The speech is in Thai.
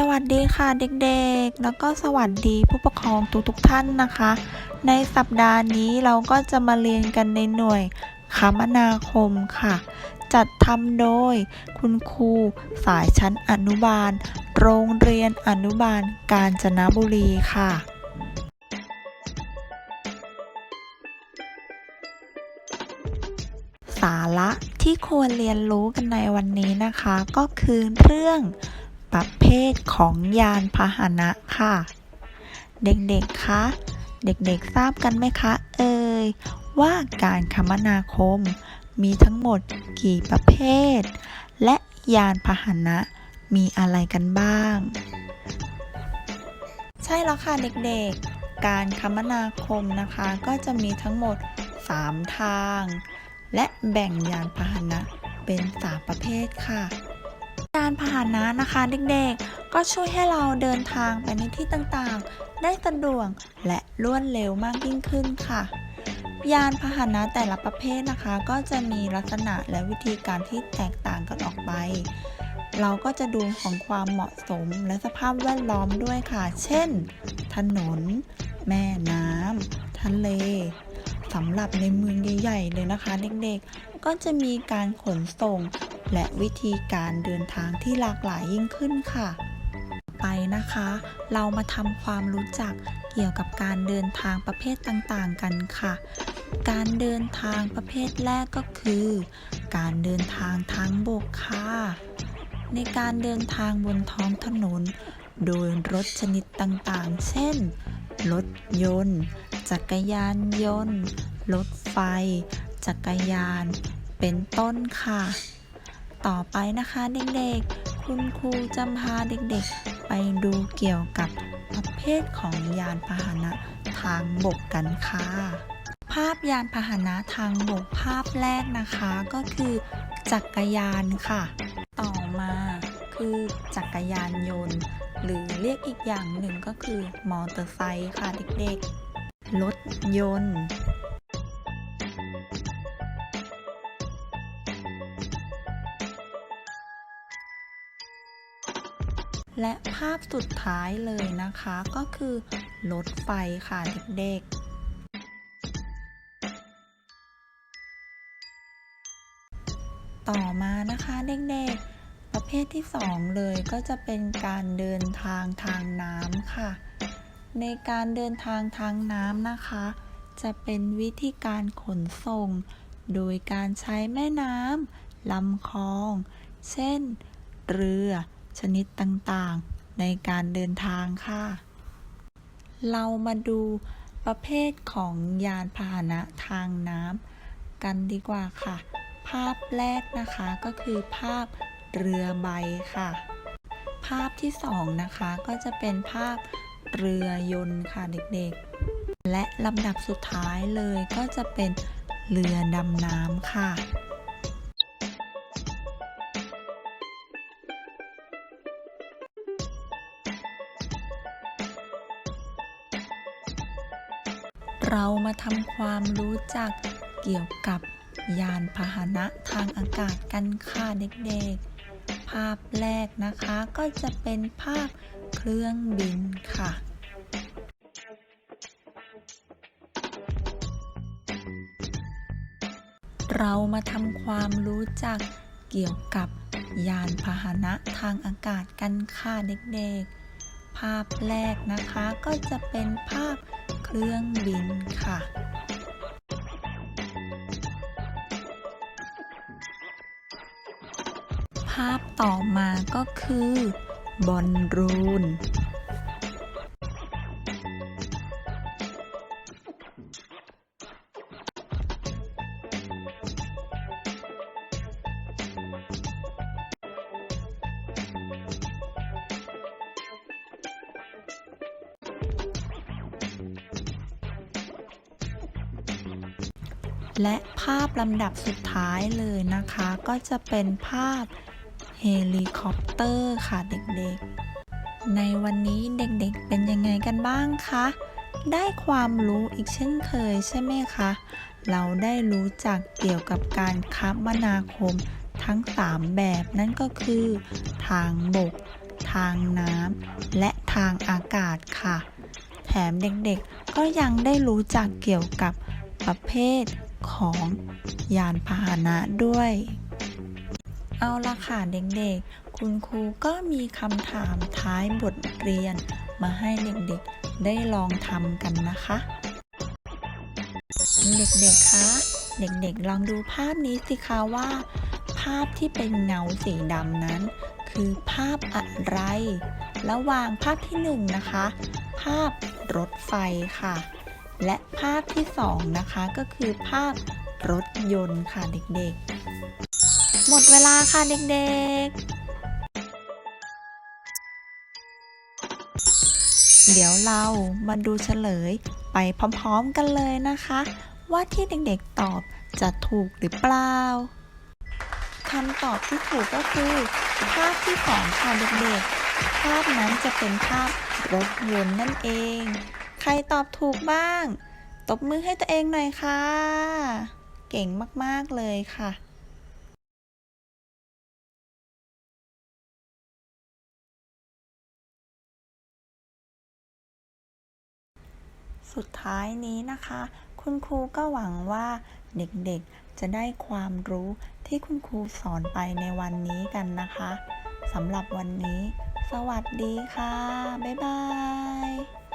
สวัสดีค่ะเด็กๆ แล้วก็สวัสดีผู้ปกครองทุกๆท่านนะคะ ในสัปดาห์นี้เราก็จะมาเรียนกันในหน่วยคมนาคมค่ะ จัดทำโดยคุณครูสายชั้นอนุบาล โรงเรียนอนุบาลกาญจนบุรีค่ะสาระที่ควรเรียนรู้กันในวันนี้นะคะ ก็คือเรื่อง ประเภทของยานพาหนะค่ะ เด็กๆคะ เด็กๆทราบกันไหมคะเอ่ยว่าการคมนาคมมีทั้งหมดกี่ประเภท และยานพาหนะมีอะไรกันบ้าง ใช่แล้วค่ะเด็กๆ การคมนาคมนะคะก็จะมีทั้งหมด 3 ทาง และแบ่งยานพาหนะเป็น 3 ประเภทค่ะ ยานพาหนะนะคะเด็กๆ ก็ช่วยให้เราเดินทางไปในที่ต่างๆ ได้สะดวกและรวดเร็วมากยิ่งขึ้นค่ะ ยานพาหนะแต่ละประเภทนะคะ ก็จะมีลักษณะและวิธีการที่แตกต่างกันออกไป เราก็จะดูของความเหมาะสมและสภาพแวดล้อมด้วยค่ะ เช่น ถนน แม่น้ำทะเลสำหรับในเมืองใหญ่ๆเลยนะคะ เด็กๆ ก็จะมีการขนส่ง และวิธีการเดินทางที่หลากหลายยิ่งขึ้นค่ะ ไปนะคะ เรามาทำความรู้จักเกี่ยวกับการเดินทางประเภทต่างๆ กันค่ะ การเดินทางประเภทแรกก็คือ การเดินทางทางบกค่ะ ในการเดินทางบนท้องถนน โดยรถชนิดต่างๆ เช่น รถยนต์ จักรยานยนต์ รถไฟ จักรยาน เป็นต้นค่ะ ต่อไปนะคะเด็กๆ คุณครูจะพาเด็กๆ ไปดูเกี่ยวกับประเภทของยานพาหนะทางบกกันค่ะ ภาพยานพาหนะทางบกภาพแรกนะคะก็คือ จักรยานค่ะ ต่อมาคือจักรยานยนต์ หรือเรียกอีกอย่างหนึ่งก็คือมอเตอร์ไซค์ค่ะเด็กๆ รถยนต์ และภาพสุดท้ายเลยนะคะก็คือรถไฟค่ะเด็กๆต่อมานะคะเด็กๆ ประเภทที่ 2 เลยก็จะเป็นการเดินทางทางน้ำค่ะ ในการเดินทางทางน้ำนะคะ จะเป็นวิธีการขนส่ง โดยการใช้แม่น้ำลำคลอง เช่น เรือ ชนิดต่างๆ ในการเดินทางค่ะ เรามาดูประเภทของยานพาหนะทางน้ำกันดีกว่าค่ะ ภาพแรกนะคะก็คือภาพเรือใบค่ะ ภาพที่สองนะคะก็จะเป็นภาพเรือยนต์ค่ะเด็กๆ และลำดับสุดท้ายเลยก็จะเป็นเรือดำน้ำค่ะ เรามาทำความรู้จักเกี่ยวกับยานพาหนะทางอากาศกันค่ะเด็กๆ ภาพแรกนะคะก็จะเป็นภาพเครื่องบินค่ะ เรามาทำความรู้จักเกี่ยวกับยานพาหนะทางอากาศกันค่ะเด็กๆ ภาพแรกนะคะก็จะเป็นภาพ เครื่องบินค่ะภาพต่อมาก็คือบอลรูน และภาพลำดับสุดท้ายเลยนะคะ ก็จะเป็นภาพเฮลิคอปเตอร์ค่ะเด็กๆ ในวันนี้เด็กๆเป็นยังไงกันบ้างคะ ได้ความรู้อีกเช่นเคยใช่ไหมคะ เราได้รู้จักเกี่ยวกับการคมนาคมทั้ง 3 แบบนั่นก็คือ ทางบก ทางน้ำและทางอากาศค่ะ แถมเด็กๆก็ยังได้รู้จักเกี่ยวกับประเภท ของยานพาหนะด้วย เอาละค่ะเด็กๆ คุณครูก็มีคำถามท้ายบทเรียน มาให้เด็กๆได้ลองทำกันนะคะ เด็กๆ คะ เด็กๆ ลองดูภาพนี้สิคะว่า ภาพที่เป็นเงาสีดำนั้น คือภาพอะไร ระหว่างภาพที่หนึ่งนะคะ ภาพรถไฟค่ะ และภาพที่สองนะคะก็คือภาพรถยนต์ค่ะเด็กๆ หมดเวลาค่ะเด็กๆ เดี๋ยวเรามาดูเฉลยไปพร้อมๆกันเลยนะคะ ว่าที่เด็กๆตอบจะถูกหรือเปล่าคำตอบที่ถูกก็คือ ภาพที่สองค่ะเด็กๆ ภาพนั้นจะเป็นภาพรถยนต์นั่นเอง รตอบถูกบ้าง ตบมือให้ตัวเองหน่อยค่ะ เก่งมาก ๆ เลยค่ะสุดท้ายนี้นะคะ คุณครูก็หวังว่าเด็กๆจะได้ความรู้ที่คุณครูสอนไปในวันนี้กันนะคะสำหรับวันนี้ สวัสดีค่ะ บ๊ายบาย